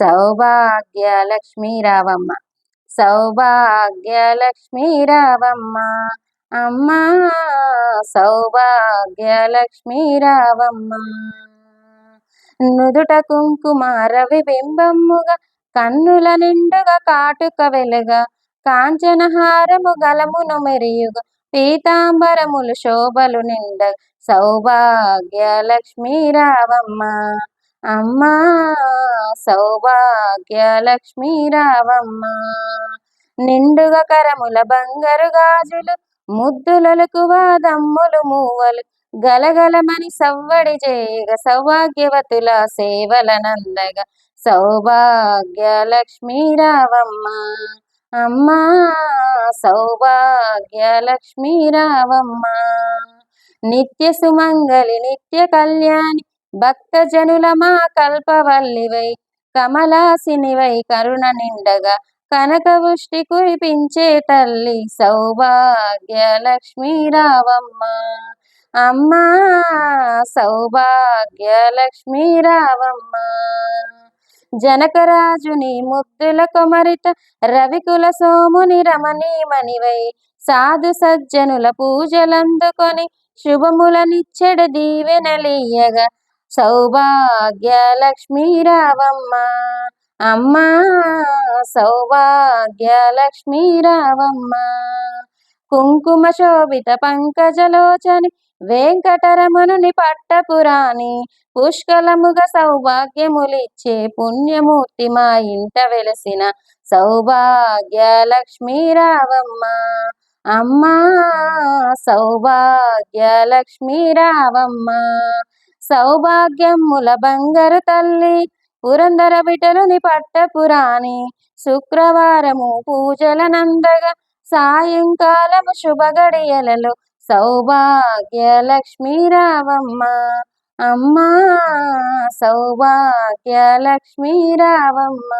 సౌభాగ్య లక్ష్మీ రావమ్మ సౌభాగ్య లక్ష్మీ రావమ్మ అమ్మా సౌభాగ్య లక్ష్మీ రావమ్మ నుదుట కుంకుమార బింబమ్ముగా కన్నుల నిండుగా కాటుక వెలుగా కాంచనహారము గలమును మెరియుగా పీతాంబరములు శోభలు నిండ సౌభాగ్య లక్ష్మీ రావమ్మ అమ్మా సౌభాగ్య లక్ష్మీ రావమ్మ నిండుగా కరముల బంగారు గాజులు ముద్దులకు వాదమ్ములు మూవలు గలగలమని సవ్వడి చేయగ సౌభాగ్యవతుల సేవల నందగా సౌభాగ్య లక్ష్మీ రావమ్మ అమ్మా సౌభాగ్య లక్ష్మీ రావమ్మ నిత్య సుమంగళి నిత్య కళ్యాణి భక్తజనుల మా కల్పవల్లివై కమలాసినివై కరుణ నిండగా కనకవృష్టి కురిపించే తల్లి సౌభాగ్య లక్ష్మీ రావమ్మ. అమ్మా సౌభాగ్య లక్ష్మీ రావమ్మ. జనకరాజుని ముద్దుల కొమరిత రవికుల సోముని రమణీమణివై సాధు సజ్జనుల పూజలందుకొని శుభములనిచ్చెడ దీవెనలీయగా సౌభాగ్య లక్ష్మీ రావమ్మ అమ్మా సౌభాగ్య లక్ష్మీ రావమ్మ కుంకుమ శోభిత పంకజలోచని వెంకటరమణుని పట్టపురాణి పుష్కలముగా సౌభాగ్యములిచ్చే పుణ్యమూర్తి మా ఇంట వెలసిన సౌభాగ్య లక్ష్మీ రావమ్మ అమ్మా సౌభాగ్య లక్ష్మీ రావమ్మ సౌభాగ్యముల బంగారు తల్లి పురందర విటలుని పట్టపురాణి శుక్రవారము పూజల నందగా సాయంకాలము శుభ గడియలలో సౌభాగ్య లక్ష్మీ రావమ్మ. అమ్మా సౌభాగ్య లక్ష్మీ రావమ్మ.